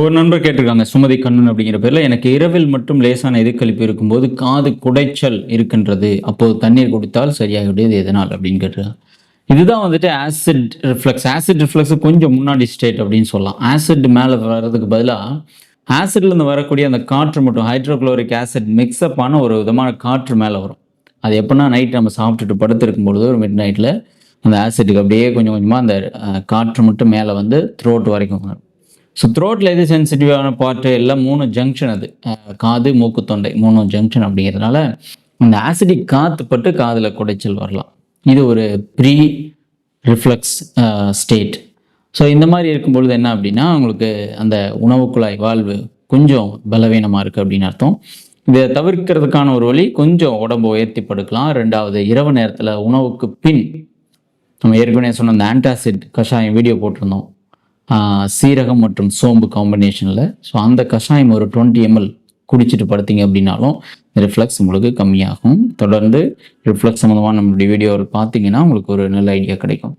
ஒரு நண்பர் கேட்டிருக்காங்க சுமதி கண்ணன் அப்படிங்கிற பேரில் எனக்கு இரவில் மட்டும் லேசான எதிர்கழிப்பு இருக்கும்போது காது குடைச்சல் இருக்கின்றது. அப்போது தண்ணீர் குடித்தால் சரியாகிவிடுது எதனால் அப்படின்னு கேட்டிருக்காங்க. இதுதான் வந்துட்டு ஆசிட் ரிஃப்ளெக்ஸ் ஆசிட் ரிஃப்ளெக்ஸ் கொஞ்சம் முன்னாடி ஸ்டேட் அப்படின்னு சொல்லலாம். ஆசிட் மேலே வர்றதுக்கு பதிலாக ஆசிட்லேருந்து வரக்கூடிய அந்த காற்று மட்டும் ஹைட்ரோக்ளோரிக் ஆசிட் மிக்ஸ்அப் ஆன ஒரு விதமான காற்று மேலே வரும். அது எப்படின்னா நைட் நம்ம சாப்பிட்டுட்டு படுத்திருக்கும் பொழுது ஒரு மிட் நைட்டில் அந்த ஆசிட்டுக்கு அப்படியே கொஞ்சம் கொஞ்சமாக அந்த காற்று மட்டும் மேலே வந்து த்ரோட் வரைக்கும் வரும். ஸோ த்ரோட்டில் எது சென்சிட்டிவான பார்ட்டு எல்லாம் மூணு ஜங்ஷன் அது. காது மூக்கு தொண்டை மூணு ஜங்ஷன் அப்படிங்கிறதுனால அந்த ஆசிடிக் காற்று பட்டு காதில் குடைச்சல் வரலாம். இது ஒரு ப்ரீ ரிஃப்ளெக்ஸ் ஸ்டேட் ஸோ இந்த மாதிரி இருக்கும் பொழுது என்ன அப்படின்னா உங்களுக்கு அந்த உணவு குழாய் வாழ்வு கொஞ்சம் பலவீனமாக இருக்குது அப்படின்னு அர்த்தம். இதை தவிர்க்கிறதுக்கான ஒரு வழி கொஞ்சம் உடம்பு உயர்த்தி படுக்கலாம். ரெண்டாவது இரவு நேரத்தில் உணவுக்கு பின் நம்ம ஏற்கனவே சொன்ன அந்த ஆன்டாசிட் கஷாயம் வீடியோ போட்டிருந்தோம். சீரகம் மற்றும் சோம்பு காம்பினேஷனில் ஸோ அந்த கஷாயம் ஒரு டுவெண்ட்டி எம்எல் குடிச்சிட்டு படுத்தீங்க அப்படின்னாலும் ரிஃப்ளெக்ஸ் உங்களுக்கு கம்மியாகும். தொடர்ந்து ரிஃப்ளெக்ஸ் சம்மந்தமாக நம்மளுடைய வீடியோவில் பார்த்தீங்கன்னா உங்களுக்கு ஒரு நல்ல ஐடியா கிடைக்கும்.